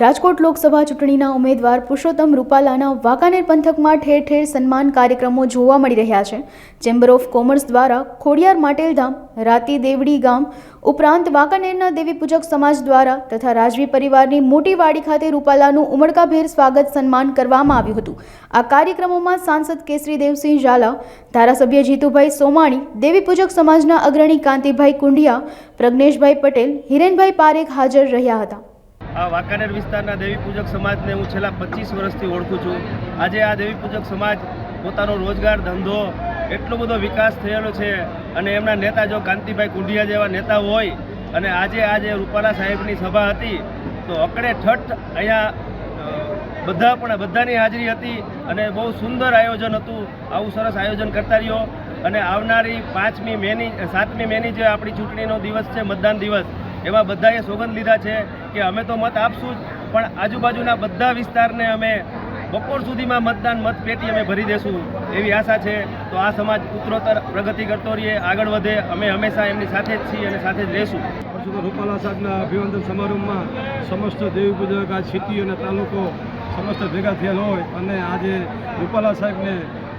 રાજકોટ લોકસભા ચૂંટણીના ઉમેદવાર પુરુષોત્તમ રૂપાલાના વાંકાનેર પંથકમાં ઠેર ઠેર સન્માન કાર્યક્રમો જોવા મળી રહ્યા છે. ચેમ્બર ઓફ કોમર્સ દ્વારા ખોડિયાર માટેલધામ, રાતી દેવડી ગામ, ઉપરાંત વાંકાનેરના દેવી પૂજક સમાજ દ્વારા તથા રાજવી પરિવારની મોટી વાડી ખાતે રૂપાલાનું ઉમળકાભેર સ્વાગત સન્માન કરવામાં આવ્યું હતું. આ કાર્યક્રમોમાં સાંસદ કેસરી દેવસિંહ ઝાલા, ધારાસભ્ય જીતુભાઈ સોમાણી, દેવી પૂજક સમાજના અગ્રણી કાંતિભાઈ કુંડિયા, પ્રજ્ઞેશભાઈ પટેલ, હિરેનભાઈ પારેખ હાજર રહ્યા હતા. આ વાંકાનેર વિસ્તારના દેવી પૂજક સમાજને હું છેલ્લા પચીસ વર્ષથી ઓળખું છું. આજે આ દેવી પૂજક સમાજ પોતાનો રોજગાર, ધંધો, એટલો બધો વિકાસ થયેલો છે અને એમના નેતા જો કાંતિભાઈ કુંડિયા જેવા નેતા હોય અને આજે આજે રૂપાલા સાહેબની સભા હતી, તો અકડે ઠઠ અહીંયા બધા પણ બધાની હાજરી હતી અને બહુ સુંદર આયોજન હતું. આવું સરસ આયોજન કરતા રહ્યો અને આવનારી પાંચમી મેની, સાતમી મેની જે આપણી ચૂંટણીનો દિવસ છે, મતદાન દિવસ એમાં બધાએ સોગંદ લીધા છે. કે અમે તો મત આપશું જ, પણ આજુબાજુના બધા વિસ્તારને અમે બપોર સુધીમાં મતદાન મત પેટી અમે ભરી દેશું એવી આશા છે. તો આ સમાજ ઉત્તરોત્તર પ્રગતિ કરતો રહીએ, આગળ વધે, અમે હંમેશા એમની સાથે જ છીએ અને સાથે જ રહેશું. પરસોત્તમ રૂપાલા સાહેબના અભિવંદન સમારોહમાં સમસ્ત દેવી પૂજક, આ સિટી અને તાલુકો સમસ્ત ભેગા થયેલ હોય અને આજે રૂપાલા સાહેબને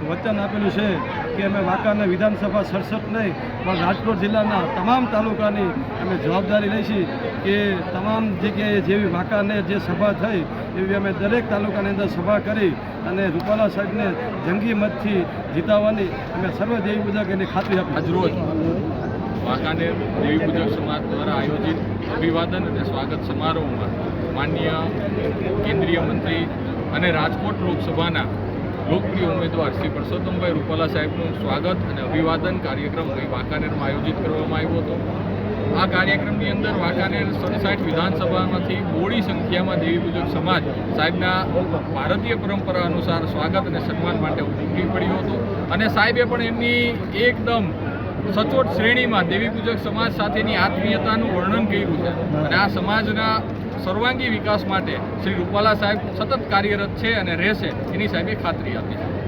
વચન આપેલું છે કે અમે વાંકાના વિધાનસભા સડસઠ નહીં, પણ રાજકોટ જિલ્લાના તમામ તાલુકાની અમે જવાબદારી લઈશી કે તમામ જગ્યાએ જેવી વાંકાને જે સભા થઈ, એવી અમે દરેક તાલુકાની અંદર સભા કરી અને રૂપાલા સાહેબને જંગી મતથી જીતાવવાની અમે સર્વ દેવી પૂજક એની ખાતરી આપી. આજરોજ વાંકાનેર દેવી પૂજક સમાજ દ્વારા આયોજિત અભિવાદન અને સ્વાગત સમારોહમાં માન્ય કેન્દ્રીય મંત્રી અને રાજકોટ લોકસભાના લોકપ્રિય ઉમેદવાર શ્રી પરસોત્તમભાઈ રૂપાલા સાહેબનું સ્વાગત અને અભિવાદન કાર્યક્રમ અહીં વાંકાનેરમાં આયોજિત કરવામાં આવ્યો હતો. આ કાર્યક્રમની અંદર વાંકાનેર સડસાઠ વિધાનસભામાંથી મોડી સંખ્યામાં દેવી પૂજક સમાજ સાહેબના ભારતીય પરંપરા અનુસાર સ્વાગત અને સન્માન માટે ઉમટી પડ્યો હતો. અને સાહેબે પણ એમની એકદમ સચોટ શ્રેણીમાં દેવી પૂજક સમાજ સાથેની આત્મીયતાનું વર્ણન કર્યું છે. અને આ સમાજના સર્વાંગી વિકાસ માટે શ્રી રૂપાલા સાહેબ સતત કાર્યરત છે અને રહેશે. એની સાહેબે ખાતરી આપી છે.